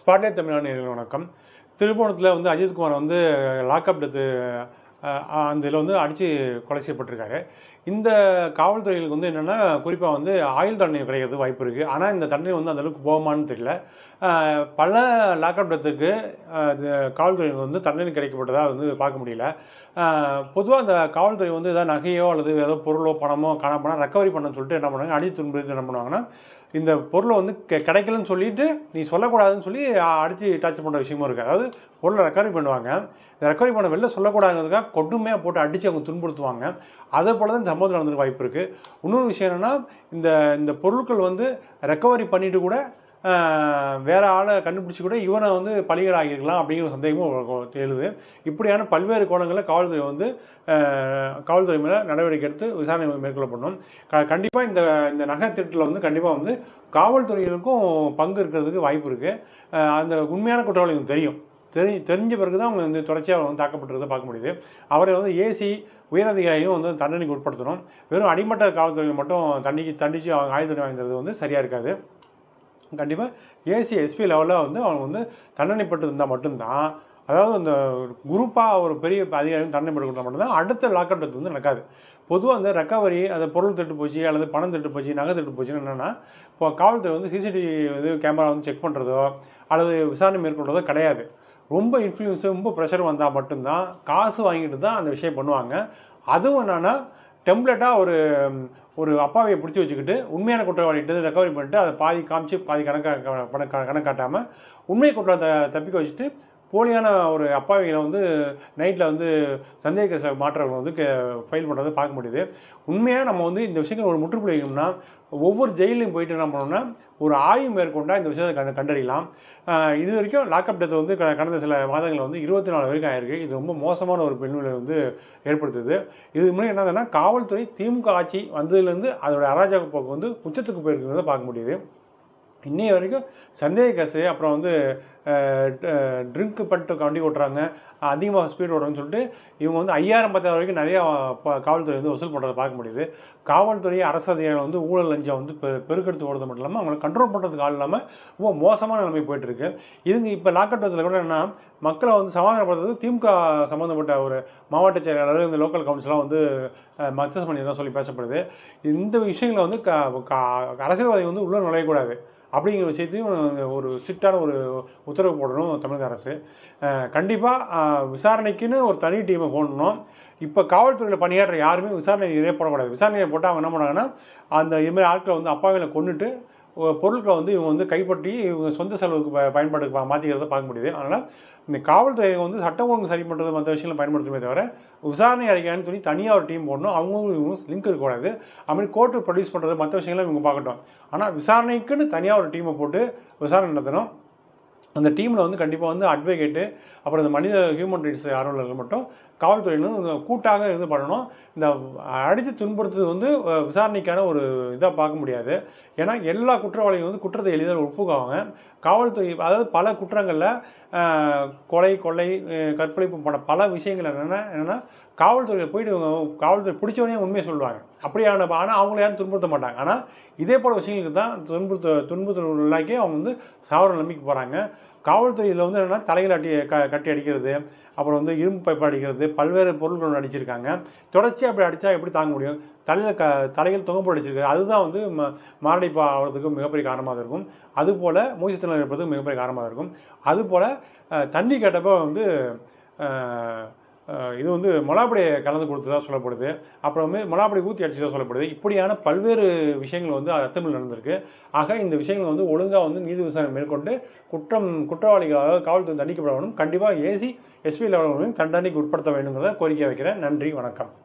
Spotlight Tamil Nadu வணக்கம். திருப்போணத்தில் வந்து அஜித்குமார் வந்து லாக்அப் டெத்து அந்த இதில் வந்து அடித்து கொலை செய்யப்பட்டிருக்காரு. இந்த காவல்துறைகளுக்கு வந்து என்னென்னா குறிப்பாக வந்து ஆயுள் தண்டனை கிடைக்கிறது வாய்ப்பு இருக்குது ஆனால் இந்த தண்டனை வந்து அந்தளவுக்கு போகுமான்னு தெரியல. பல லாக்அப் டெத்துக்கு காவல்துறையினர் வந்து தண்டனை கிடைக்கப்பட்டதாக வந்து பார்க்க முடியல. பொதுவாக அந்த காவல்துறை வந்து ஏதாவது நகையோ அல்லது ஏதோ பொருளோ பணமோ காணாம ரெக்கவரி பண்ணணும்னு சொல்லிட்டு என்ன பண்ணுவாங்க? அடித்து துன்புறுத்தி என்ன பண்ணுவாங்கன்னா இந்த பொருளை வந்து கெ- கிடைக்கலன்னு சொல்லிட்டு நீ சொல்லக்கூடாதுன்னு சொல்லி அடித்து டார்ச்சர் பண்ணுற விஷயமும் இருக்குது அதாவது பொருளை ரெக்கவரி பண்ணுவாங்க. இந்த ரெக்கவரி பண்ண வெளில சொல்லக்கூடாதுங்கிறதுக்காக கொடுமையாக போட்டு அடித்து அவங்க துன்புறுத்துவாங்க. அதே போல் தான் இந்த சம்பவத்தில் நடந்திருக்க வாய்ப்பு இருக்குது இன்னொரு விஷயம் என்னென்னா இந்த இந்த பொருட்கள் வந்து ரெக்கவரி பண்ணிவிட்டு கூட வேறு ஆளை கண்டுபிடிச்சி கூட இவனை வந்து பலிகர் அப்படிங்கிற சந்தேகமும் எழுது. இப்படியான பல்வேறு கோணங்களில் காவல்துறை வந்து காவல்துறை மேலே நடவடிக்கை எடுத்து விசாரணை மேற்கொள்ளப்படணும். க கண்டிப்பாக இந்த இந்த நகை திருட்டில் வந்து கண்டிப்பாக வந்து காவல்துறையினருக்கும் பங்கு இருக்கிறதுக்கு வாய்ப்பு இருக்குது அந்த உண்மையான குற்றவாளிகளுக்கு தெரியும். தெரி தெரிஞ்ச பிறகு தான் அவங்க வந்து தொடர்ச்சியாக வந்து தாக்கப்பட்டிருக்கிறத பார்க்க முடியுது. அவரை வந்து ஏசி உயரதிகாரியும் வந்து தண்டனைக்கு உட்படுத்தணும். வெறும் அடிமட்ட காவல்துறையில் மட்டும் தண்ணிக்கு தண்டித்து அவங்க ஆயுத தண்டனை வாங்குறது வந்து சரியாக இருக்காது. கண்டிப்பாக ஏசி எஸ்பி லெவலில் வந்து அவங்க வந்து தண்டனைப்பட்டு இருந்தால் மட்டும்தான். அதாவது அந்த குரூப்பாக ஒரு பெரிய அதிகாரி தண்டனை கொடுத்தா மட்டும்தான். அடுத்த லாக்அப் வந்து நடக்காது. பொதுவாக அந்த ரெக்கவரி அந்த பொருள் திட்டு போச்சு அல்லது பணம் திட்டு போச்சு நகை திட்டு போச்சுன்னு என்னென்னா இப்போ காவல்துறை வந்து சிசிடிவி இது கேமரா வந்து செக் பண்ணுறதோ அல்லது விசாரணை மேற்கொள்றதோ கிடையாது. ரொம்ப இன்ஃப்ளூயன்ஸு ரொம்ப ப்ரெஷர் வந்தால் மட்டும்தான் காசு வாங்கிட்டு தான் அந்த விஷயம் பண்ணுவாங்க. அதுவும் என்னென்னா டெம்ப்ளெட்டாக ஒரு ஒரு அப்பாவையை பிடிச்சி வச்சுக்கிட்டு உண்மையான குற்றவாளிகிட்ட ரெக்கவரி பண்ணிட்டு அதை பாதி காமிச்சு பாதி கணக்காக பணம் கணக்காட்டாமல் உண்மை த தப்பிக்க வச்சுட்டு போலியான ஒரு அப்பாவிகளை வந்து நைட்டில் வந்து சந்தேக கேஸை வந்து ஃபைல் பண்ணுறதை பார்க்க முடியுது. உண்மையாக நம்ம வந்து இந்த விஷயங்கள் ஒரு முற்றுப்புள்ளி வைக்கணும்னா ஒவ்வொரு ஜெயிலையும் போயிட்டு என்ன பண்ணோம்னா ஒரு ஆய்வு மேற்கொண்டா இந்த விஷயத்தை கண்டு கண்டறியலாம். இது வரைக்கும் லாக்அப் டெத் வந்து க- கடந்த சில மாதங்களில் வந்து இருபத்தி நாலு வரைக்கும் ஆயிருக்கு. இது ரொம்ப மோசமான ஒரு பெண்களை வந்து ஏற்படுத்துது. இது முன்னாடி என்னதுன்னா காவல்துறை திமுக ஆட்சி வந்ததுலேருந்து அதோடய அராஜக போக்கு வந்து உச்சத்துக்கு போயிருக்கிறத பார்க்க முடியுது. இன்னைய வரைக்கும் சந்தேக கேஸு அப்புறம் வந்து ட்ரிங்க் பண்ணிட்டு வண்டி ஓட்டுறாங்க. அதிகமாக ஸ்பீட் ஓடுறோன்னு சொல்லிட்டு இவங்க வந்து ஐயாயிரம் பத்தாயிரம் வரைக்கும் நிறையா காவல்துறை வந்து வசூல் பண்ணுறதை பார்க்க முடியுது. காவல்துறை அரசு அதிகாரிகள் வந்து ஊழல் லஞ்சம் வந்து பெ பெருக்கெடுத்து ஓடுறது மட்டும் இல்லாமல் அவங்களை கண்ட்ரோல் பண்ணுறதுக்கு ஆள் இல்லாமல் ரொம்ப மோசமான நிலைமை போயிட்டுருக்கு. இதுங்க இப்போ லாக்அப் கூட என்ன மக்களை வந்து சமாதானப்படுத்துறது திமுக சம்மந்தப்பட்ட ஒரு மாவட்ட செயலாளர் இந்த லோக்கல் கவுன்சிலாக வந்து மக்சஸ் பண்ணி தான் சொல்லி பேசப்படுது. இந்த விஷயங்களை வந்து க க- அரசியல்வாதி வந்து உள்ளே நுழையக்கூடாது. அப்படிங்கிற விஷயத்தையும் ஒரு ஸ்ட்ரிக்டான ஒரு உத்தரவு போடணும் தமிழக அரசு. கண்டிப்பாக விசாரணைக்குன்னு ஒரு தனி டீமை போடணும். இப்போ காவல்துறையில் பணியாற்ற யாருமே விசாரணை போடக்கூடாது. விசாரணையை போட்டால் அவங்க என்ன பண்ணாங்கன்னா அந்த இதுமாதிரி ஆட்களை வந்து அப்பாவிகளை கொண்டுட்டு பொருட்களை வந்து இவங்க வந்து கைப்பற்றி இவங்க சொந்த செலவுக்கு ப பயன்பாடுக்கு மாற்றிக்கிறத பார்க்க முடியுது. அதனால் இந்த காவல்துறை வந்து சட்டம் ஒழுங்கு சரி பண்ணுறது மற்ற விஷயங்களை பயன்படுத்துமே தவிர விசாரணை அறிக்கைன்னு சொல்லி தனியாக ஒரு டீம் போடணும். அவங்களும் இவங்க லிங்க் இருக்கக்கூடாது. அப்படி கோர்ட்டு ப்ரொடியூஸ் பண்ணுறது மற்ற விஷயங்களும் இவங்க பார்க்கட்டும். ஆனால் விசாரணைக்குன்னு தனியாக ஒரு டீமை போட்டு விசாரணை நடத்தணும். அந்த டீமில் வந்து கண்டிப்பாக வந்து அட்வொகேட்டு அப்புறம் இந்த மனித ஹியூமன் ரைட்ஸ் ஆர்வலர்கள் மட்டும் காவல்துறையிலேருந்து கூட்டாக இது பண்ணணும். இந்த அடித்து துன்புறுத்துறது வந்து விசாரணைக்கான ஒரு இதாக பார்க்க முடியாது. ஏன்னா எல்லா குற்றவாளிகளும் வந்து குற்றத்தை எளிதாக ஒப்புக்குவாங்க. காவல்துறை அதாவது பல குற்றங்களில் கொலை கொள்ளை கற்பழிப்பு போன பல விஷயங்கள் என்னென்னா என்னென்னா காவல்துறையில் போயிட்டு காவல்துறை பிடிச்சவனே உண்மையை சொல்லுவாங்க. அப்படியான ஆனால் அவங்கள யாரும் துன்புறுத்த மாட்டாங்க. ஆனால் இதே போல் விஷயங்களுக்கு தான் துன்புறுத்த துன்புறுத்தலாக்கி அவங்க வந்து சாவர நம்பிக்கை போகிறாங்க காவல்துறையில் வந்து என்னென்னா தலையில் அட்டி க கட்டி அடிக்கிறது அப்புறம் வந்து இரும்பு பைப்பு அடிக்கிறது பல்வேறு பொருட்கள் அடிச்சிருக்காங்க. தொடர்ச்சியாக அப்படி அடித்தா எப்படி தாங்க முடியும்? தலையில் க தலையில் தொங்கப்போடு அடிச்சிருக்கு. அதுதான் வந்து ம மாரடைப்பு ஆகிறதுக்கு மிகப்பெரிய காரணமாக இருக்கும். அதுபோல் மூச்சுத்திணறல் இருப்பதுக்கு மிகப்பெரிய காரணமாக இருக்கும். அதுபோல் தண்ணி கேட்டப்போ வந்து இது வந்து மொளாப்படியை கலந்து கொடுத்ததாக சொல்லப்படுது. அப்புறம் வந்து மொளாப்படி ஊற்றி அடிச்சதாக சொல்லப்படுது. இப்படியான பல்வேறு விஷயங்கள் வந்து அத்தமிழ் நடந்திருக்கு. ஆக இந்த விஷயங்கள் வந்து ஒழுங்காக வந்து நீதி விசாரணை மேற்கொண்டு குற்றம் குற்றவாளிகள் அதாவது காவல்துறை தண்டிக்கப்பட வேண்டும் கண்டிப்பாக ஏசி எஸ்பி லெவலில் தண்டனைக்கு உட்படுத்த வேண்டுங்கிறத கோரிக்கை வைக்கிறேன். நன்றி வணக்கம்.